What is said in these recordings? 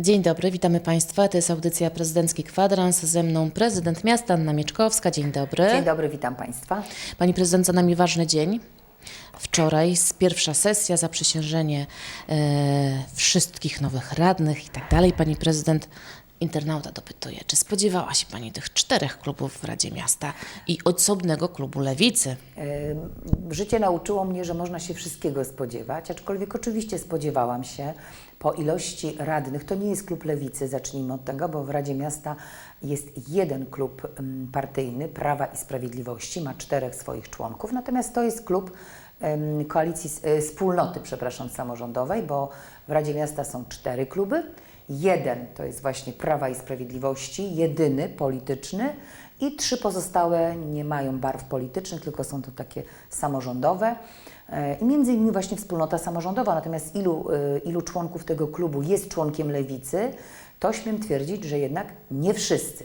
Dzień dobry, witamy Państwa. To jest audycja Prezydencki Kwadrans. Ze mną prezydent miasta Anna Mieczkowska. Dzień dobry. Dzień dobry, witam Państwa. Pani prezydent, za nami ważny dzień. Wczoraj jest pierwsza sesja, zaprzysiężenie e, wszystkich nowych radnych i tak dalej. Pani prezydent, internauta dopytuje, czy spodziewała się Pani tych czterech klubów w Radzie Miasta i osobnego klubu Lewicy? Życie nauczyło mnie, że można się wszystkiego spodziewać, aczkolwiek oczywiście spodziewałam się po ilości radnych. To nie jest klub lewicy, zacznijmy od tego, bo w Radzie Miasta jest jeden klub partyjny Prawa i Sprawiedliwości, ma czterech swoich członków, natomiast to jest klub koalicji, y, wspólnoty, przepraszam, samorządowej, bo w Radzie Miasta są cztery kluby. Jeden to jest właśnie Prawa i Sprawiedliwości, jedyny polityczny i trzy pozostałe nie mają barw politycznych, tylko są to takie samorządowe. E, I między innymi właśnie wspólnota samorządowa. Natomiast ilu, e, ilu członków tego klubu jest członkiem lewicy, to śmiem twierdzić, że jednak nie wszyscy.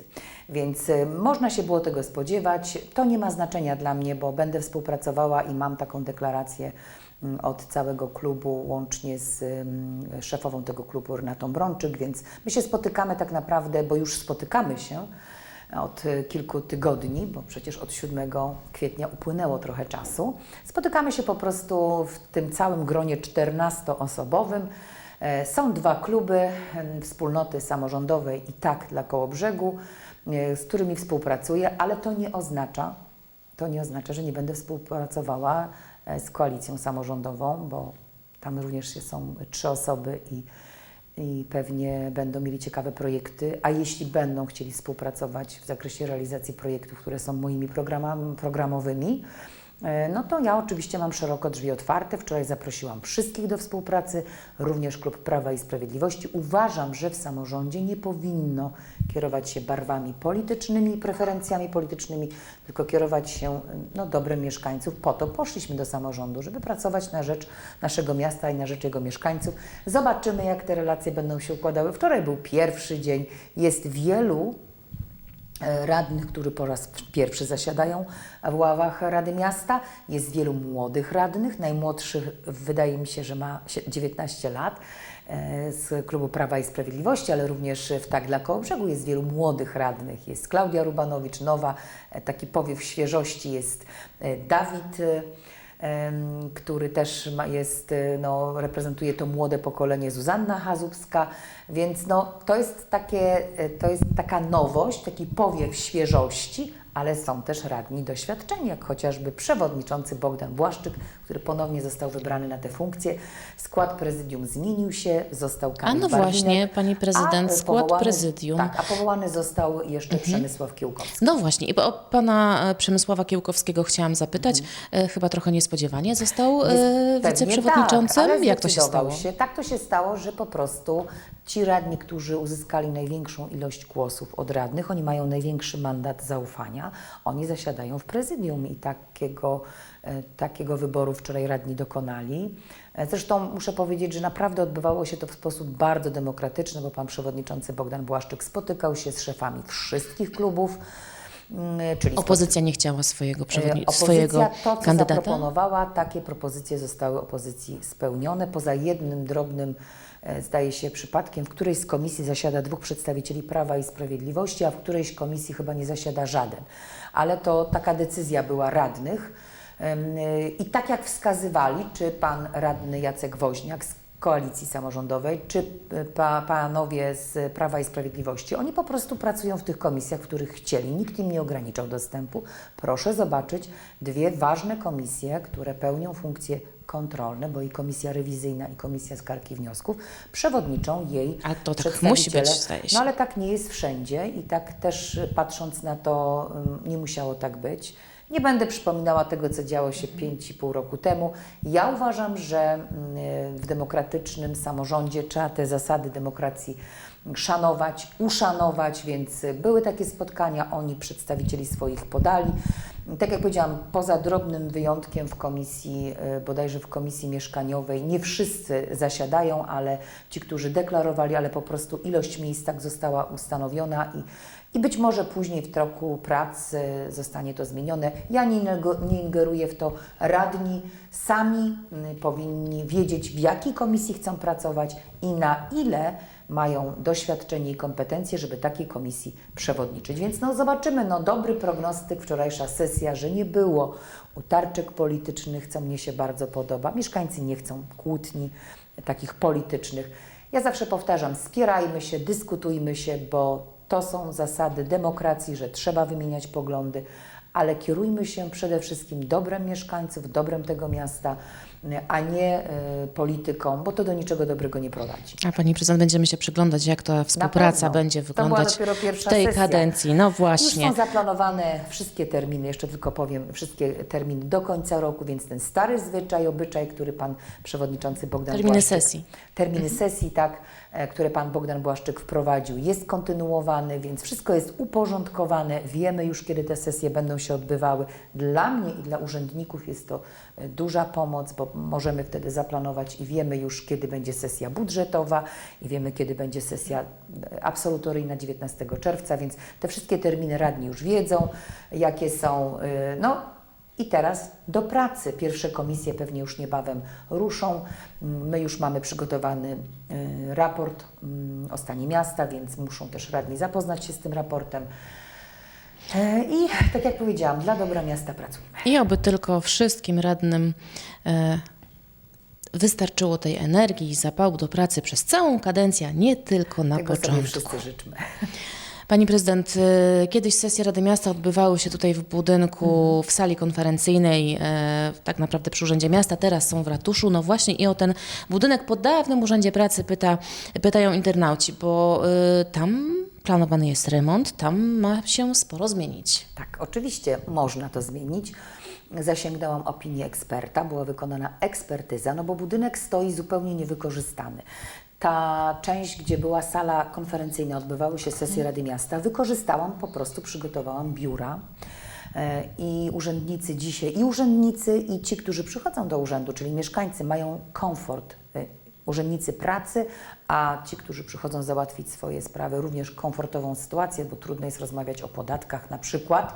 Więc e, można się było tego spodziewać. To nie ma znaczenia dla mnie, bo będę współpracowała i mam taką deklarację od całego klubu, łącznie z szefową tego klubu Renatą Brączyk, więc my się spotykamy tak naprawdę, bo już spotykamy się od e, kilku tygodni, bo przecież od 7 kwietnia upłynęło trochę czasu. Spotykamy się po prostu w tym całym gronie 14-osobowym. E, Są dwa kluby wspólnoty samorządowej i tak dla Kołobrzegu, e, z którymi współpracuję, ale to nie oznacza, to nie oznacza, że nie będę współpracowała z koalicją samorządową, bo tam również są trzy osoby i, i pewnie będą mieli ciekawe projekty, a jeśli będą chcieli współpracować w zakresie realizacji projektów, które są moimi programami, programowymi, e, no to ja oczywiście mam szeroko drzwi otwarte. Wczoraj zaprosiłam wszystkich do współpracy, również Klub Prawa i Sprawiedliwości. Uważam, że w samorządzie nie powinno kierować się barwami politycznymi, preferencjami politycznymi, tylko kierować się no, dobrem mieszkańców. Po to poszliśmy do samorządu, żeby pracować na rzecz naszego miasta i na rzecz jego mieszkańców. Zobaczymy, jak te relacje będą się układały. Wczoraj był pierwszy dzień, jest wielu e, radnych, którzy po raz pierwszy zasiadają w ławach Rady Miasta. Jest wielu młodych radnych. Najmłodszy wydaje mi się, że ma sie- 19 lat e, z Klubu Prawa i Sprawiedliwości, ale również w Tak dla Kołobrzegu jest wielu młodych radnych. Jest Klaudia Rubanowicz, nowa, e, taki powiew świeżości jest e, Dawid e, który też jest, y, no, reprezentuje to młode pokolenie Zuzanna Chazubska, więc no, to, jest takie, y, to jest taka nowość, taki powiew świeżości, ale są też radni doświadczeni, jak chociażby przewodniczący Bogdan Błaszczyk, który ponownie został wybrany na tę funkcję. Skład prezydium zmienił się, został A Kamil no Barwinek, właśnie, pani prezydent, a, y, skład powołany- prezydium. Mhm. Tak, a powołany został jeszcze Przemysław Kiełkowski. No właśnie, i o pana e, Przemysława Kiełkowskiego chciałam zapytać. E, Chyba trochę niespodziewanie został e, wiceprzewodniczącym. Tak, Jak to się stało? Się. Tak to się stało, że po prostu ci radni, którzy uzyskali największą ilość głosów od radnych, oni mają największy mandat zaufania, oni zasiadają w prezydium i takiego, e, takiego wyboru wczoraj radni dokonali. E, Zresztą muszę powiedzieć, że naprawdę odbywało się to w sposób bardzo demokratyczny, bo pan przewodniczący Bogdan Błaszczyk spotykał się z szefami wszystkich klubów, mm, czyli Opozycja nie chciała swojego, przewodni- E, swojego to, co kandydata? zaproponowała, takie propozycje zostały opozycji spełnione. Poza jednym drobnym, e, zdaje się, przypadkiem, w którejś z komisji zasiada dwóch przedstawicieli Prawa i Sprawiedliwości, a w którejś komisji chyba nie zasiada żaden. Ale to taka decyzja była radnych. E, I tak jak wskazywali, czy pan radny Jacek Woźniak koalicji samorządowej, czy e, pa, panowie z Prawa i Sprawiedliwości, oni po prostu pracują w tych komisjach, w których chcieli. Nikt im nie ograniczał dostępu. Proszę zobaczyć dwie ważne komisje, które pełnią funkcje kontrolne, bo i komisja rewizyjna i komisja skargi wniosków, przewodniczą jej Ale to tak musi być, zdaje się. No ale tak nie jest wszędzie i tak też y, patrząc na to ym, nie musiało tak być. Nie będę przypominała tego, co działo się 5,5 roku temu. Ja uważam, że mm, w demokratycznym samorządzie trzeba te zasady demokracji szanować, uszanować, więc były takie spotkania, oni przedstawicieli swoich podali. Tak jak powiedziałam, poza drobnym wyjątkiem w komisji, y, bodajże w komisji mieszkaniowej, nie wszyscy zasiadają, ale ci, którzy deklarowali, ale po prostu ilość miejsc tak została ustanowiona i, i być może później w toku prac y, zostanie to zmienione. Ja nie, nie ingeruję w to. Radni sami y, powinni wiedzieć, w jakiej komisji chcą pracować i na ile mają doświadczenie i kompetencje, żeby takiej komisji przewodniczyć. Więc no zobaczymy, no dobry prognostyk, wczorajsza sesja, że nie było utarczek politycznych, co mnie się bardzo podoba. Mieszkańcy nie chcą kłótni takich politycznych. Ja zawsze powtarzam, spierajmy się, dyskutujmy się, bo to są zasady demokracji, że trzeba wymieniać poglądy, ale kierujmy się przede wszystkim dobrem mieszkańców, dobrem tego miasta, a nie y, polityką, bo to do niczego dobrego nie prowadzi. A pani prezydent, będziemy się przyglądać, jak ta współpraca będzie wyglądać w tej sesja. kadencji. No Już właśnie. są zaplanowane wszystkie terminy, jeszcze tylko powiem, wszystkie terminy do końca roku, więc ten stary zwyczaj, obyczaj, który pan przewodniczący Bogdan Terminy Błaszczyk, sesji. Terminy sesji, tak, e, które pan Bogdan Błaszczyk wprowadził, jest kontynuowany, więc wszystko jest uporządkowane. Wiemy już, kiedy te sesje będą się odbywały. Dla mnie i dla urzędników jest to e, duża pomoc, bo możemy wtedy zaplanować i wiemy już, kiedy będzie sesja budżetowa i wiemy, kiedy będzie sesja e, absolutoryjna 19 czerwca, więc te wszystkie terminy radni już wiedzą, jakie są. e, No, i teraz do pracy. Pierwsze komisje pewnie już niebawem ruszą. Mm, My już mamy przygotowany y, raport mm, o stanie miasta, więc muszą też radni zapoznać się z tym raportem. E, I tak jak powiedziałam, dla dobra miasta pracujmy. I oby tylko wszystkim radnym e, wystarczyło tej energii i zapału do pracy przez całą kadencję, nie tylko na Tego początku. życzmy. Pani prezydent, e, kiedyś sesje Rady Miasta odbywały się tutaj w budynku, w sali konferencyjnej, tak naprawdę przy Urzędzie Miasta, teraz są w ratuszu. No właśnie i o ten budynek po dawnym Urzędzie Pracy pyta, pytają internauci, bo tam planowany jest remont, tam ma się sporo zmienić. Tak, oczywiście można to zmienić. Zasięgnęłam opinii eksperta, była wykonana ekspertyza, no bo budynek stoi zupełnie niewykorzystany. Ta część, gdzie była sala konferencyjna, odbywały się sesje Rady Miasta, wykorzystałam, po prostu przygotowałam biura. E, I urzędnicy dzisiaj, i urzędnicy, i ci, którzy przychodzą do urzędu, czyli mieszkańcy, mają komfort urzędnicy pracy, a ci, którzy przychodzą załatwić swoje sprawy, również komfortową sytuację, bo trudno jest rozmawiać o podatkach na przykład,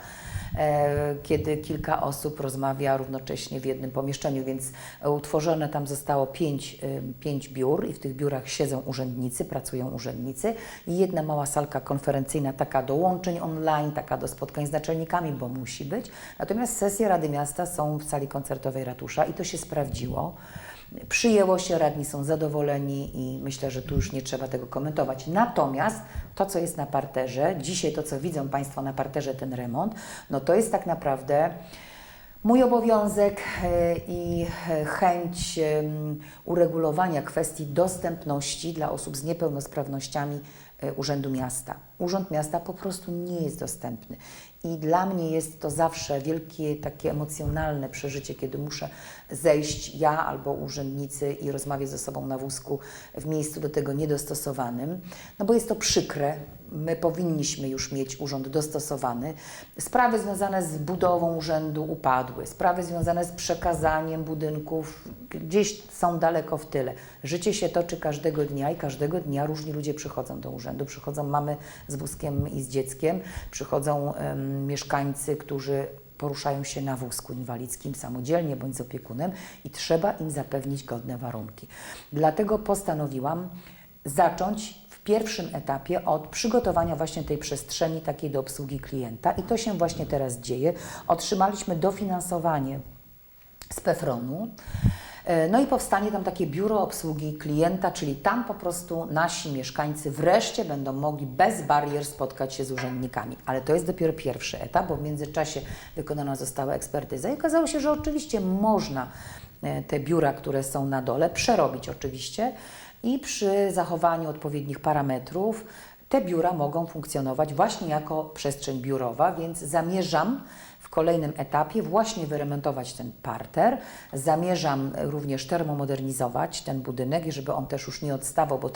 e, kiedy kilka osób rozmawia równocześnie w jednym pomieszczeniu, więc e, utworzone tam zostało pięć, e, pięć biur i w tych biurach siedzą urzędnicy, pracują urzędnicy i jedna mała salka konferencyjna, taka do łączeń online, taka do spotkań z naczelnikami, bo musi być. Natomiast sesje Rady Miasta są w sali koncertowej ratusza i to się sprawdziło. Przyjęło się, radni są zadowoleni i myślę, że tu już nie trzeba tego komentować. Natomiast to, co jest na parterze, dzisiaj to, co widzą Państwo na parterze, ten remont, no to jest tak naprawdę mój obowiązek e, i e, chęć uregulowania kwestii dostępności dla osób z niepełnosprawnościami e, Urzędu Miasta. Urząd Miasta po prostu nie jest dostępny. I dla mnie jest to zawsze wielkie takie emocjonalne przeżycie, kiedy muszę zejść ja albo urzędnicy i rozmawiać ze sobą na wózku w miejscu do tego niedostosowanym, no bo jest to przykre. My powinniśmy już mieć urząd dostosowany. Sprawy związane z budową urzędu upadły, sprawy związane z przekazaniem budynków gdzieś są daleko w tyle. Życie się toczy każdego dnia i każdego dnia różni ludzie przychodzą do urzędu. Przychodzą mamy z wózkiem i z dzieckiem, przychodzą em, mieszkańcy, którzy poruszają się na wózku inwalidzkim samodzielnie bądź z opiekunem i trzeba im zapewnić godne warunki. Dlatego postanowiłam zacząć w pierwszym etapie od przygotowania właśnie tej przestrzeni takiej do obsługi klienta i to się właśnie teraz dzieje. Otrzymaliśmy dofinansowanie z PEFRON-u. E, No i powstanie tam takie biuro obsługi klienta, czyli tam po prostu nasi mieszkańcy wreszcie będą mogli bez barier spotkać się z urzędnikami. Ale to jest dopiero pierwszy etap, bo w międzyczasie wykonana została ekspertyza i okazało się, że oczywiście można e, te biura, które są na dole, przerobić oczywiście i przy zachowaniu odpowiednich parametrów te biura mogą funkcjonować właśnie jako przestrzeń biurowa, więc zamierzam w kolejnym etapie właśnie wyremontować ten parter. Zamierzam również termomodernizować ten budynek, żeby on też już nie odstawał, bo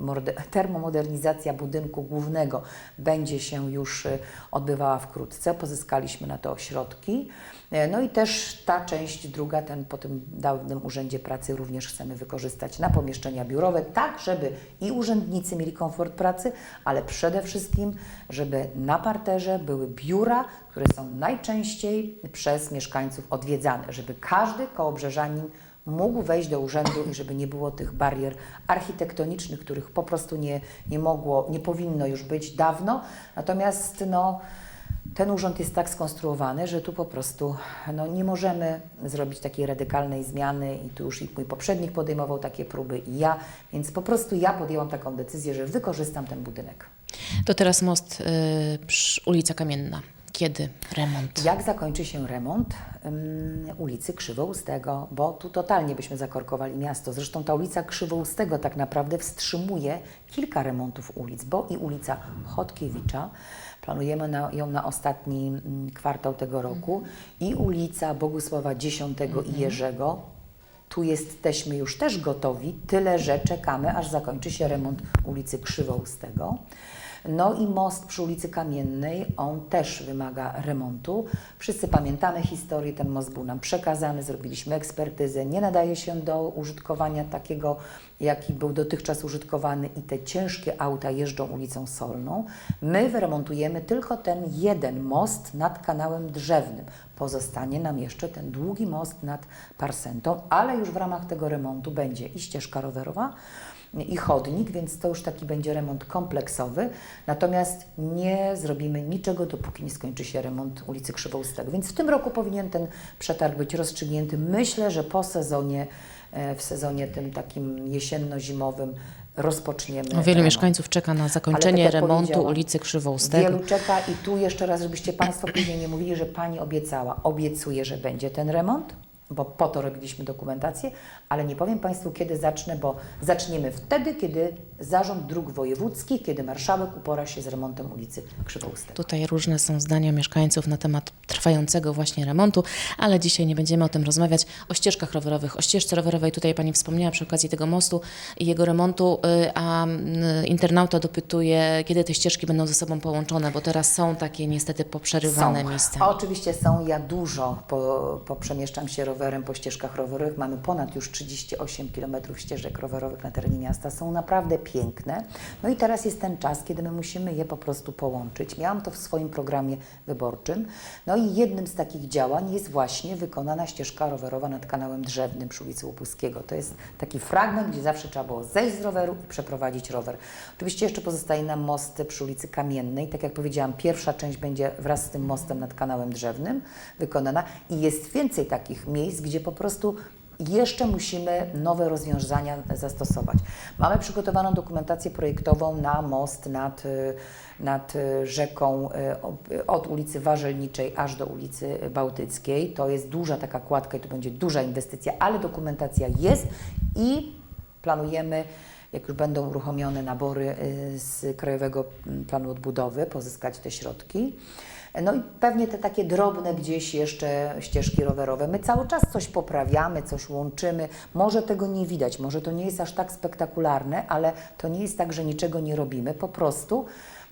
termomodernizacja budynku głównego będzie się już y, odbywała wkrótce. Pozyskaliśmy na to środki. E, No i też ta część druga, ten po tym dawnym Urzędzie Pracy również chcemy wykorzystać na pomieszczenia biurowe, tak żeby i urzędnicy mieli komfort pracy, ale przede wszystkim, żeby na parterze były biura, które są najczęściej przez mieszkańców odwiedzane, żeby każdy kołobrzeżanin mógł wejść do urzędu i żeby nie było tych barier architektonicznych, których po prostu nie, nie mogło, nie powinno już być dawno. Natomiast no, ten urząd jest tak skonstruowany, że tu po prostu no, nie możemy zrobić takiej radykalnej zmiany i tu już i mój poprzednik podejmował takie próby i ja, więc po prostu ja podjęłam taką decyzję, że wykorzystam ten budynek. To teraz most y, ulica Kamienna. Kiedy remont? Jak zakończy się remont ym, ulicy Krzywoustego, bo tu totalnie byśmy zakorkowali miasto. Zresztą ta ulica Krzywoustego tak naprawdę wstrzymuje kilka remontów ulic, bo i ulica Chodkiewicza, planujemy na, ją na ostatni mm, kwartał tego roku, i ulica Bogusława X i Jerzego, tu jesteśmy już też gotowi, tyle że czekamy, aż zakończy się remont ulicy Krzywoustego. No i most przy ulicy Kamiennej, on też wymaga remontu. Wszyscy pamiętamy historię, ten most był nam przekazany, zrobiliśmy ekspertyzę, nie nadaje się do użytkowania takiego, jaki był dotychczas użytkowany i te ciężkie auta jeżdżą ulicą Solną. My wyremontujemy tylko ten jeden most nad kanałem drzewnym. Pozostanie nam jeszcze ten długi most nad Parsentą, ale już w ramach tego remontu będzie i ścieżka rowerowa, i chodnik, więc to już taki będzie remont kompleksowy. Natomiast nie zrobimy niczego, dopóki nie skończy się remont ulicy Krzywoustego. Więc w tym roku powinien ten przetarg być rozstrzygnięty. Myślę, że po sezonie, e, w sezonie tym takim jesienno-zimowym rozpoczniemy. No, wielu remont. mieszkańców czeka na zakończenie Ale tak remontu ulicy Krzywoustego. Wielu czeka i tu jeszcze raz, żebyście Państwo później nie mówili, że Pani obiecała. Obiecuję, że będzie ten remont, bo po to robiliśmy dokumentację, ale nie powiem Państwu, kiedy zacznę, bo zaczniemy wtedy, kiedy Zarząd Dróg Wojewódzkich, kiedy marszałek upora się z remontem ulicy Krzywoustego. Tutaj różne są zdania mieszkańców na temat trwającego właśnie remontu, ale dzisiaj nie będziemy o tym rozmawiać. O ścieżkach rowerowych, o ścieżce rowerowej tutaj Pani wspomniała przy okazji tego mostu i jego remontu, y, a y, internauta dopytuje, kiedy te ścieżki będą ze sobą połączone, bo teraz są takie niestety poprzerywane Są. miejsca. Oczywiście są. Ja dużo po, poprzemieszczam się rowerem po ścieżkach rowerowych. Mamy ponad już 38 km ścieżek rowerowych na terenie miasta. Są naprawdę piękne. No i teraz jest ten czas, kiedy my musimy je po prostu połączyć. Miałam to w swoim programie wyborczym. No i jednym z takich działań jest właśnie wykonana ścieżka rowerowa nad kanałem drzewnym przy ulicy Łopuskiego. To jest taki fragment, gdzie zawsze trzeba było zejść z roweru i przeprowadzić rower. Oczywiście jeszcze pozostaje nam most przy ulicy Kamiennej. Tak jak powiedziałam, pierwsza część będzie wraz z tym mostem nad kanałem drzewnym wykonana i jest więcej takich miejsc, gdzie po prostu jeszcze musimy nowe rozwiązania zastosować. Mamy przygotowaną dokumentację projektową na most nad, y, nad rzeką y, od ulicy Warzelniczej aż do ulicy Bałtyckiej. To jest duża taka kładka i to będzie duża inwestycja, ale dokumentacja jest i planujemy jak już będą uruchomione nabory y, z Krajowego Planu Odbudowy, pozyskać te środki. No i pewnie te takie drobne gdzieś jeszcze ścieżki rowerowe. My cały czas coś poprawiamy, coś łączymy. Może tego nie widać, może to nie jest aż tak spektakularne, ale to nie jest tak, że niczego nie robimy. Po prostu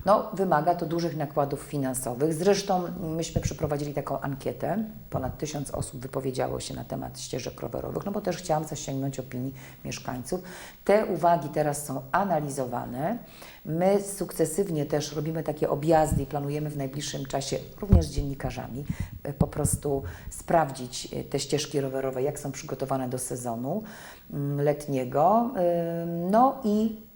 no, wymaga to dużych nakładów finansowych. Zresztą myśmy przeprowadzili taką ankietę. Ponad tysiąc osób wypowiedziało się na temat ścieżek rowerowych, no bo też chciałam zasięgnąć opinii mieszkańców. Te uwagi teraz są analizowane. My sukcesywnie też robimy takie objazdy i planujemy w najbliższym czasie, również z dziennikarzami, e, po prostu sprawdzić e, te ścieżki rowerowe, jak są przygotowane do sezonu mm, letniego. Ym, No i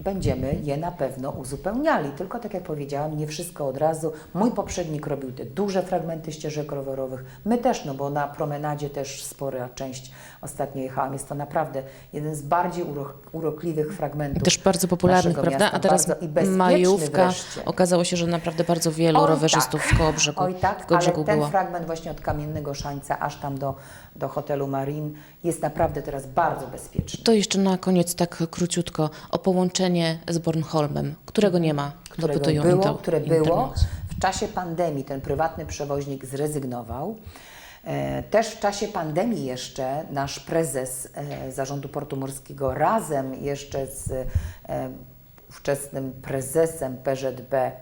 będziemy je na pewno uzupełniali. Tylko tak jak powiedziałam, nie wszystko od razu. Mój poprzednik robił te duże fragmenty ścieżek rowerowych. My też, no bo na promenadzie też spora część ostatnio jechałam. Jest to naprawdę jeden z bardziej urok, urokliwych fragmentów. Też bardzo popularnych, prawda? miasta. A teraz majówka. wreszcie. Okazało się, że naprawdę bardzo wielu Oj, rowerzystów tak. w Kołobrzegu, Oj tak, ale ten było. fragment właśnie od Kamiennego Szańca aż tam do, do hotelu Marin jest naprawdę teraz bardzo bezpieczny. To jeszcze na koniec tak króciutko o połączenie z Bornholmem, którego nie ma. którego Dopytują było, inter- które było. W czasie pandemii ten prywatny przewoźnik zrezygnował. E, Też w czasie pandemii jeszcze nasz prezes e, Zarządu Portu Morskiego razem jeszcze z e, ówczesnym prezesem PZB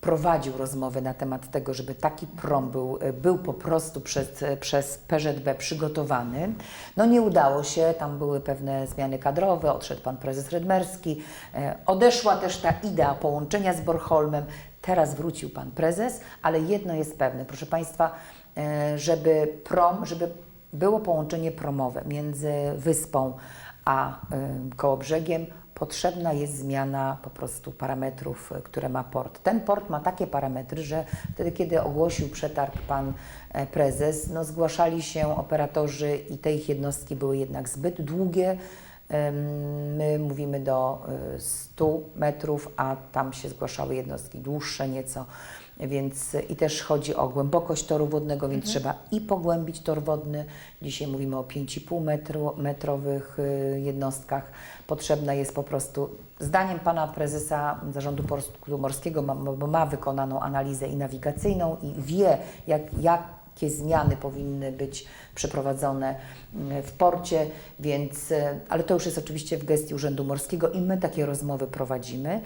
prowadził rozmowy na temat tego, żeby taki prom był, był po prostu przez, przez PZB przygotowany. No nie udało się, tam były pewne zmiany kadrowe, odszedł pan prezes Redmerski, e, odeszła też ta idea połączenia z Bornholmem, teraz wrócił pan prezes, ale jedno jest pewne, proszę Państwa, e, żeby prom, żeby było połączenie promowe między wyspą a y, Kołobrzegiem, potrzebna jest zmiana po prostu parametrów, y, które ma port. Ten port ma takie parametry, że wtedy, kiedy ogłosił przetarg pan e, prezes, no zgłaszali się operatorzy i te ich jednostki były jednak zbyt długie. My mówimy do y, 100 metrów, a tam się zgłaszały jednostki dłuższe nieco, więc i też chodzi o głębokość toru wodnego, więc trzeba i pogłębić tor wodny. Dzisiaj mówimy o 5,5 metru, metrowych y, jednostkach. Potrzebna jest po prostu, zdaniem pana prezesa Zarządu Portu Morskiego, ma, bo ma wykonaną analizę i nawigacyjną i wie, jak, jak jakie zmiany powinny być przeprowadzone mm, w porcie, więc, e, ale to już jest oczywiście w gestii Urzędu Morskiego i my takie rozmowy prowadzimy.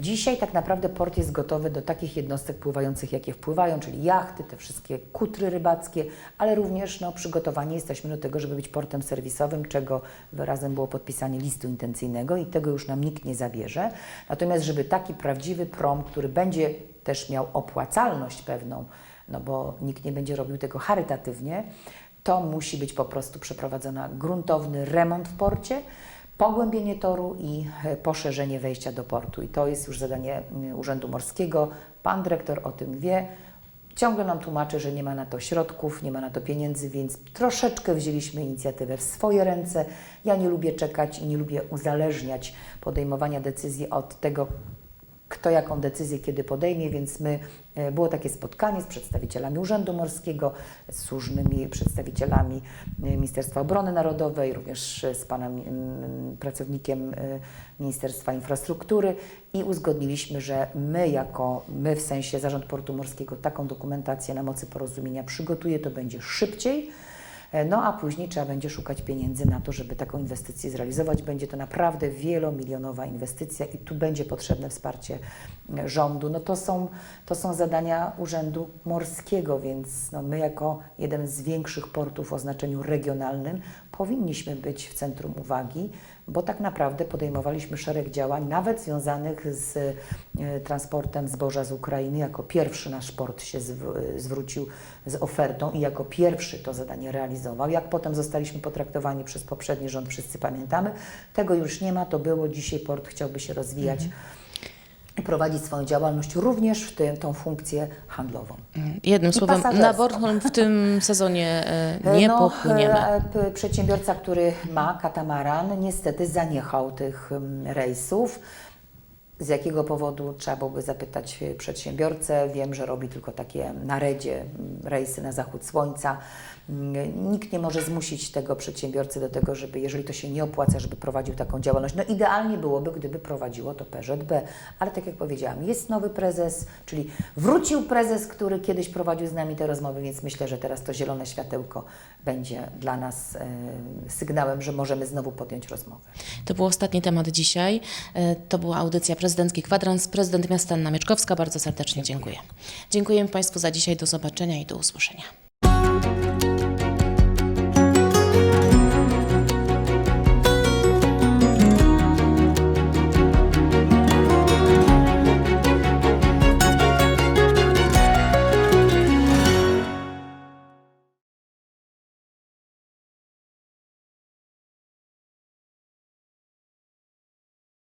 Dzisiaj tak naprawdę port jest gotowy do takich jednostek pływających, jakie wpływają, czyli jachty, te wszystkie kutry rybackie, ale również no, przygotowani jesteśmy do tego, żeby być portem serwisowym, czego wyrazem było podpisanie listu intencyjnego i tego już nam nikt nie zabierze. Natomiast, żeby taki prawdziwy prom, który będzie też miał opłacalność pewną, no bo nikt nie będzie robił tego charytatywnie, to musi być po prostu przeprowadzony gruntowny remont w porcie, pogłębienie toru i e, poszerzenie wejścia do portu. I to jest już zadanie mm, Urzędu Morskiego. Pan dyrektor o tym wie. Ciągle nam tłumaczy, że nie ma na to środków, nie ma na to pieniędzy, więc troszeczkę wzięliśmy inicjatywę w swoje ręce. Ja nie lubię czekać i nie lubię uzależniać podejmowania decyzji od tego, kto jaką decyzję kiedy podejmie, więc my, e, było takie spotkanie z przedstawicielami Urzędu Morskiego, z różnymi przedstawicielami e, Ministerstwa Obrony Narodowej, również z panem pracownikiem e, Ministerstwa Infrastruktury i uzgodniliśmy, że my jako, my w sensie Zarząd Portu Morskiego taką dokumentację na mocy porozumienia przygotuje, to będzie szybciej, No a później trzeba będzie szukać pieniędzy na to, żeby taką inwestycję zrealizować. Będzie to naprawdę wielomilionowa inwestycja i tu będzie potrzebne wsparcie e, rządu. No to są, to są zadania Urzędu Morskiego, więc no my jako jeden z większych portów o znaczeniu regionalnym powinniśmy być w centrum uwagi, bo tak naprawdę podejmowaliśmy szereg działań, nawet związanych z e, transportem zboża z Ukrainy. Jako pierwszy nasz port się zw- zwrócił z ofertą i jako pierwszy to zadanie realizował. Jak potem zostaliśmy potraktowani przez poprzedni rząd, wszyscy pamiętamy. Tego już nie ma, to było. Dzisiaj port chciałby się rozwijać i prowadzić swoją działalność również w tym, tą funkcję handlową. Jednym I słowem, na. Bornholm w tym sezonie e, nie no, popłyniemy. e, p- Przedsiębiorca, który ma katamaran, niestety zaniechał tych mm, rejsów. Z jakiego powodu trzeba byłoby zapytać e, przedsiębiorcę. Wiem, że robi tylko takie na redzie mm, rejsy na zachód słońca. Mm, Nikt nie może zmusić tego przedsiębiorcy do tego, żeby, jeżeli to się nie opłaca, żeby prowadził taką działalność. No idealnie byłoby, gdyby prowadziło to PZB, ale tak jak powiedziałam, jest nowy prezes, czyli wrócił prezes, który kiedyś prowadził z nami te rozmowy, więc myślę, że teraz to zielone światełko będzie dla nas e, sygnałem, że możemy znowu podjąć rozmowę. To był ostatni temat dzisiaj. E, To była audycja Prezydencki Kwadrans. Prezydent miasta Anna Mieczkowska. Bardzo serdecznie dziękuję. Dziękuję Państwu za dzisiaj. Do zobaczenia i do usłyszenia.